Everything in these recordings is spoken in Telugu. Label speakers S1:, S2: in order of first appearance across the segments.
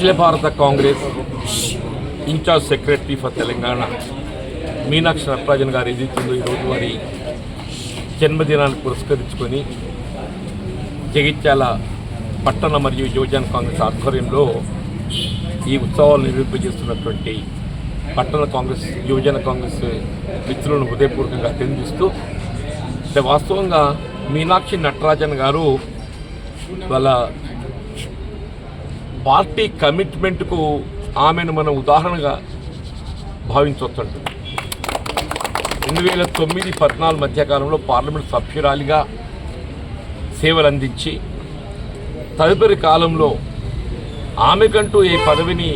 S1: అఖిల భారత Congress in charge secretary for Telangana Meenakshi Natarajan garu ఏదైతుందో ఈరోజు వారి జన్మదినాన్ని పురస్కరించుకొని జగిత్యాల పట్టణ మరియు యువజన కాంగ్రెస్ ఆధ్వర్యంలో ఈ ఉత్సవాలు నిర్వహింపజేస్తున్నటువంటి పట్టణ కాంగ్రెస్ యువజన కాంగ్రెస్ మిత్రులను హృదయపూర్వకంగా అభినందిస్తూ అంటే వాస్తవంగా మీనాక్షి నటరాజన్ గారు వాళ్ళ పార్టీ కమిట్మెంట్కు ఆమెను మనం ఉదాహరణగా భావించవచ్చు రెండు వేల తొమ్మిది పద్నాలుగు మధ్యకాలంలో పార్లమెంట్ సభ్యురాలిగా సేవలు అందించి తదుపరి కాలంలో ఆమెకంటూ ఏ పదవిని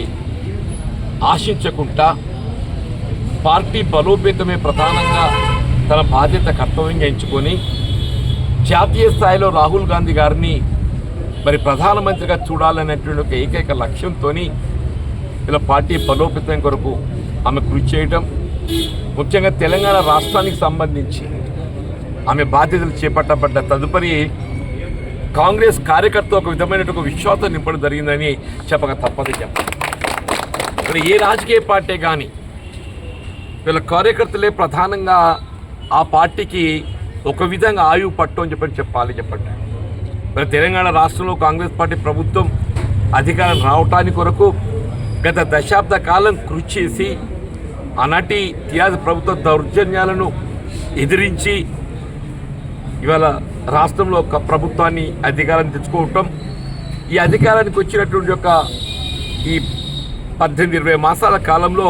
S1: ఆశించకుండా పార్టీ బలోపేతమే ప్రధానంగా తన బాధ్యత కర్తవ్యంగా ఎంచుకొని జాతీయ స్థాయిలో రాహుల్ గాంధీ గారిని మరి ప్రధానమంత్రిగా చూడాలనేటువంటి ఒక ఏకైక లక్ష్యంతో ఇలా పార్టీ బలోపేతం కొరకు ఆమె కృషి చేయటం ముఖ్యంగా తెలంగాణ రాష్ట్రానికి సంబంధించి ఆమె బాధ్యతలు చేపట్టబడ్డ తదుపరి కాంగ్రెస్ కార్యకర్త ఒక విధమైన ఒక విశ్వాసం నింపడం జరిగిందని చెప్పక తప్పదు చెప్పాలి ఇక్కడ ఏ రాజకీయ పార్టీ కానీ వీళ్ళ కార్యకర్తలే ప్రధానంగా ఆ పార్టీకి ఒక విధంగా ఆయువు పట్టు అని చెప్పని చెప్పాలి చెప్పండి. మరి తెలంగాణ రాష్ట్రంలో కాంగ్రెస్ పార్టీ ప్రభుత్వం అధికారం రావటానికి కొరకు గత దశాబ్ద కాలం కృషి చేసి ఆనాటి టీఆర్ఎస్ ప్రభుత్వ దౌర్జన్యాలను ఎదిరించి ఇవాళ రాష్ట్రంలో ఒక ప్రభుత్వాన్ని అధికారం తెచ్చుకోవటం ఈ అధికారానికి వచ్చినటువంటి ఒక ఈ పద్దెనిమిది ఇరవై మాసాల కాలంలో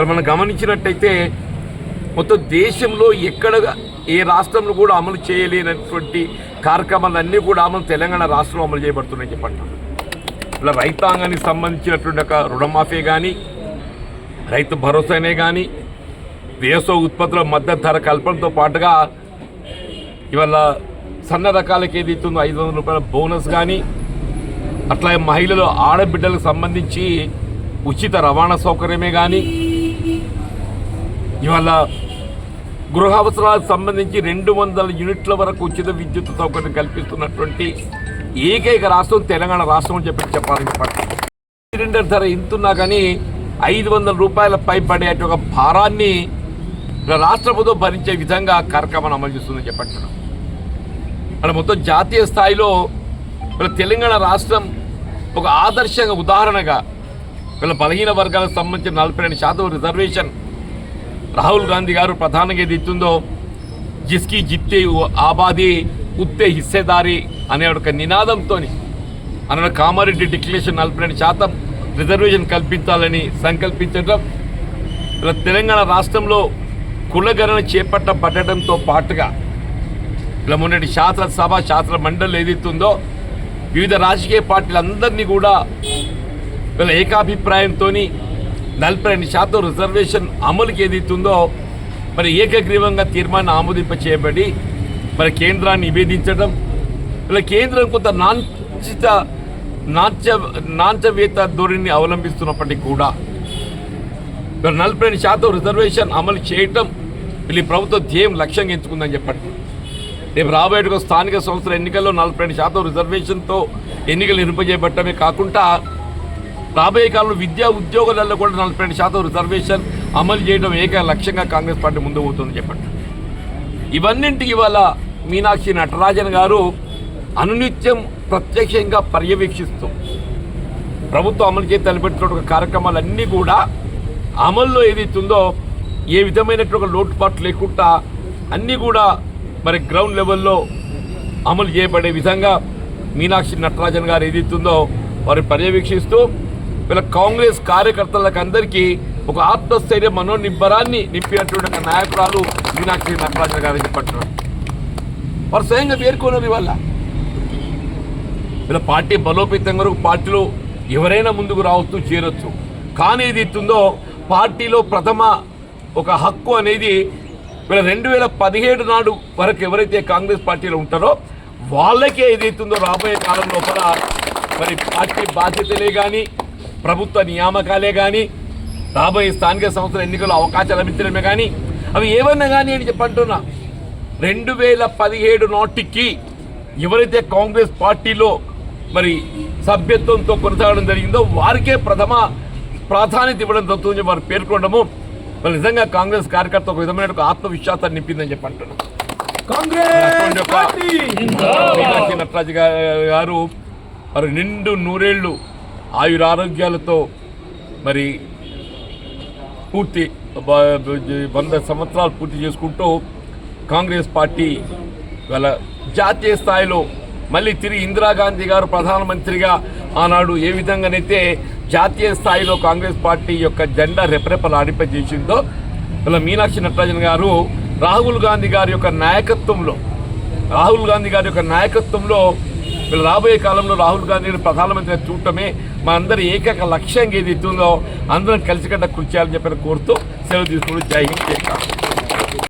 S1: మనం గమనించినట్టయితే మొత్తం దేశంలో ఎక్కడ ఏ రాష్ట్రంలో కూడా అమలు చేయలేనటువంటి కార్యక్రమాలన్నీ కూడా అమలు తెలంగాణ రాష్ట్రంలో అమలు చేయబడుతున్నాయని చెప్పండి. ఇలా రైతాంగానికి సంబంధించినటువంటి ఒక రుణమాఫీ కానీ రైతు భరోసానే కానీ వ్యవసాయ ఉత్పత్తుల మద్దతు ధర కల్పనతో పాటుగా ఇవాళ సన్న రకాలకి ఏది ఇస్తుందో ఐదు వందల రూపాయల బోనస్ కానీ అట్లా మహిళలు ఆడబిడ్డలకు సంబంధించి ఉచిత రవాణా సౌకర్యమే కానీ ఇవాళ గృహ అవసరాలకు సంబంధించి రెండు వందల యూనిట్ల వరకు ఉచిత విద్యుత్ సౌకర్యం కల్పిస్తున్నటువంటి ఏకైక రాష్ట్రం తెలంగాణ రాష్ట్రం అని చెప్పి చెప్పాలని చెప్పండి సిలిండర్ ధర ఇంతున్నా కానీ ఐదు వందల రూపాయల పై పడే ఒక భారాన్ని రాష్ట్ర ప్రభుత్వం భరించే విధంగా కార్యక్రమాన్ని అమలు చేస్తుందని చెప్పంటున్నాం అలా మొత్తం జాతీయ స్థాయిలో ఇలా తెలంగాణ రాష్ట్రం ఒక ఆదర్శంగా ఉదాహరణగా వీళ్ళ బలహీన వర్గాలకు సంబంధించిన నలభై రెండు శాతం రిజర్వేషన్ రాహుల్ గాంధీ గారు ప్రధానంగా ఏది ఇస్తుందో జిస్కి జిత్తే ఆబాది ఉత్తే హిస్సేదారి అనే ఒక నినాదంతో అన్న కామారెడ్డి డిక్లరేషన్ నలభై రెండు శాతం రిజర్వేషన్ కల్పించాలని సంకల్పించడం ఇలా తెలంగాణ రాష్ట్రంలో కులగణన చేపట్టబడటంతో పాటుగా ఇలా మొన్నటి శాసనసభ శాసన మండలి ఏదైతుందో వివిధ రాజకీయ పార్టీలందరినీ కూడా వీళ్ళ ఏకాభిప్రాయంతో నలభై రెండు శాతం రిజర్వేషన్ అమలుకి ఏదైతుందో మరి ఏకగ్రీవంగా తీర్మానం ఆమోదింప చేయబడి మరి కేంద్రాన్ని నివేదించడం ఇలా కేంద్రం కొంత నాంచిత నాంచ నాంచవేత ధోరణిని అవలంబిస్తున్నప్పటికీ కూడా మరి నలభై రెండు శాతం రిజర్వేషన్ అమలు చేయటం వీళ్ళు ప్రభుత్వం ధ్యేయం లక్ష్యంగా ఎంచుకుందని చెప్పండి. రేపు రాబోయే స్థానిక సంస్థల ఎన్నికల్లో నలభై రెండు శాతం రిజర్వేషన్తో ఎన్నికలు నిర్వహింపజేయబట్టమే కాకుండా రాబోయే కాలంలో విద్యా ఉద్యోగాలలో కూడా నలభై రెండు శాతం రిజర్వేషన్ అమలు చేయడం ఏక లక్ష్యంగా కాంగ్రెస్ పార్టీ ముందు పోతుందని చెప్పండి. ఇవన్నింటికి ఇవాళ మీనాక్షి నటరాజన్ గారు అనునిత్యం ప్రత్యక్షంగా పర్యవేక్షిస్తూ ప్రభుత్వం అమలు చేసి తలపెట్టినటువంటి కార్యక్రమాలన్నీ కూడా అమల్లో ఏదైతుందో ఏ విధమైనటువంటి లోటుపాటు లేకుండా అన్నీ కూడా మరి గ్రౌండ్ లెవెల్లో అమలు చేయబడే విధంగా మీనాక్షి నటరాజన్ గారు ఏదైతుందో వారిని పర్యవేక్షిస్తూ వీళ్ళ కాంగ్రెస్ కార్యకర్తలకు అందరికీ ఒక ఆత్మస్థైర్య మనోనిబ్బరాన్ని నింపినటువంటి ఒక నాయకురాలు మీనాక్షి నటరాజన్ గారు చెప్పట్టు వారు స్వయంగా పేర్కొన్నారు ఇవాళ. వీళ్ళ పార్టీ బలోపేతం వరకు పార్టీలో ఎవరైనా ముందుకు రావచ్చు చేరొచ్చు. కానీ ఏది ఇస్తుందో పార్టీలో ప్రథమ ఒక హక్కు అనేది వీళ్ళ రెండు వేల పదిహేడు నాడు వరకు ఎవరైతే కాంగ్రెస్ పార్టీలో ఉంటారో వాళ్ళకే ఏదైతుందో రాబోయే కాలం లోపల మరి పార్టీ బాధ్యతలే కానీ ప్రభుత్వ నియామకాలే కానీ రాబోయే స్థానిక సంస్థల ఎన్నికల్లో అవకాశాలు లభించడమే కానీ అవి ఏమన్నా కానీ అని చెప్పంటున్నా రెండు వేల పదిహేడు నాటికి ఎవరైతే కాంగ్రెస్ పార్టీలో మరి సభ్యత్వంతో కొనసాగడం జరిగిందో వారికే ప్రథమ ప్రాధాన్యత ఇవ్వడం జరుగుతుందని వారు పేర్కొనడము మరి నిజంగా కాంగ్రెస్ కార్యకర్త ఒక విధమైన ఆత్మవిశ్వాసాన్ని నింపిందని చెప్పి అంటున్నాను మీనాక్షి నటరాజు గారు మరి నిండు నూరేళ్ళు ఆయురారోగ్యాలతో మరి పూర్తి వంద సంవత్సరాలు పూర్తి చేసుకుంటూ కాంగ్రెస్ పార్టీ వాళ్ళ జాతీయ స్థాయిలో మళ్ళీ తిరిగి ఇందిరాగాంధీ గారు ప్రధానమంత్రిగా ఆనాడు ఏ విధంగానైతే జాతీయ స్థాయిలో కాంగ్రెస్ పార్టీ యొక్క జెండా రెపరెపలాడింపజేసిందో ఇలా మీనాక్షి నటరాజన్ గారు రాహుల్ గాంధీ గారి యొక్క నాయకత్వంలో రాహుల్ గాంధీ గారి యొక్క నాయకత్వంలో వీళ్ళు రాబోయే కాలంలో రాహుల్ గాంధీని ప్రధానమంత్రి చూడటమే మా అందరి ఏకైక లక్ష్యంగా ఏది ఎత్తుందో అందరం కలిసికట్ట కృషి చేయాలని చెప్పి కోరుతూ సెలవు తీసుకుంటూ జై హింద్ జై